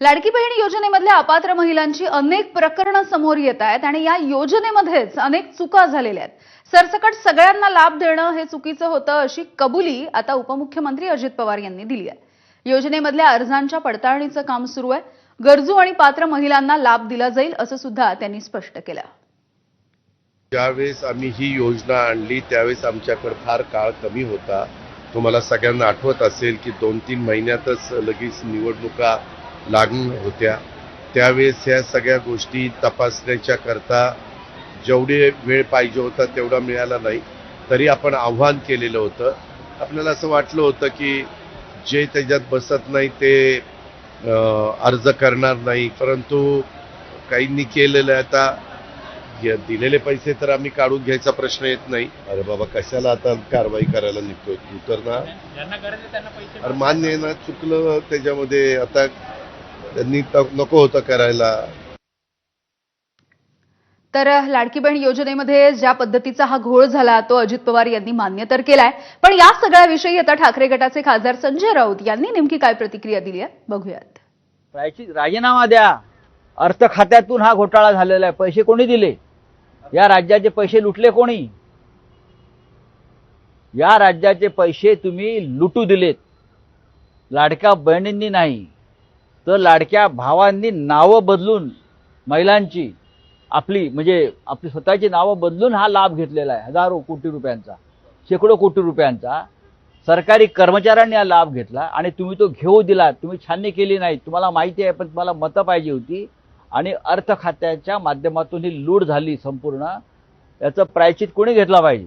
लाडकी बहीण योजनेमधल्या अपात्र महिलांची अनेक प्रकरणं समोर येत आहेत आणि या योजनेमध्येच अनेक चुका झालेल्या आहेत. सरसकट सगळ्यांना लाभ देणं हे चुकीचं होतं अशी कबुली आता उपमुख्यमंत्री अजित पवार यांनी दिली आहे. योजनेमधल्या अर्जांच्या पडताळणीचं काम सुरू आहे. गरजू आणि पात्र महिलांना लाभ दिला जाईल असं सुद्धा त्यांनी स्पष्ट केलं. ज्यावेळेस आम्ही ही योजना आणली त्यावेळेस आमच्याकडे फार काळ कमी होता. तुम्हाला सगळ्यांना आठवत असेल की दोन तीन महिन्यातच लगेच निवडणुका लागून होत्या. त्यावेळेस ह्या सगळ्या गोष्टी तपासण्याच्या करता जेवढे वेळ पाहिजे होता तेवढा मिळाला नाही. तरी आपण आव्हान केलेलं होतं. आपल्याला असं वाटलं होतं की जे त्याच्यात बसत नाही ते अर्ज करणार नाही. परंतु काहींनी केलेलं आहे आता. दिलेले पैसे तर आम्ही काढून घ्यायचा प्रश्न येत नाही. अरे बाबा कशाला आता कारवाई करायला निघतोय? तू तर ना. अरे मान्य ना चुकलं त्याच्यामध्ये. आता त्यांनी नको होतं करायला. तर लाडकी बहीण योजनेमध्ये ज्या पद्धतीचा हा घोळ झाला तो अजित पवार यांनी मान्य तर केलाय. पण या सगळ्याविषयी आता ठाकरे गटाचे खासदार संजय राऊत यांनी नेमकी काय प्रतिक्रिया दिली आहे बघूयात. राजीनामा द्या. अर्थ खात्यातून हा घोटाळा झालेला आहे. पैसे कोणी दिले? या राज्याचे पैसे लुटले कोणी? या राज्याचे पैसे तुम्ही लुटू दिलेत. लाडक्या बहिणींनी नाही. तर लाडक्या भावांनी नावं बदलून महिलांची आपली म्हणजे आपली स्वतःची नावं बदलून हा लाभ घेतलेला आहे. हजारो कोटी रुपयांचा शेकडो कोटी रुपयांचा. सरकारी कर्मचाऱ्यांनी हा लाभ घेतला आणि तुम्ही तो घेऊ दिला तुम्ही छाननी केली नाही. तुम्हाला माहिती आहे पण तुम्हाला मतं पाहिजे होती. आणि अर्थ खात्याच्या माध्यमातून ही लूट झाली संपूर्ण. याचं प्रायचित कोणी घेतला पाहिजे?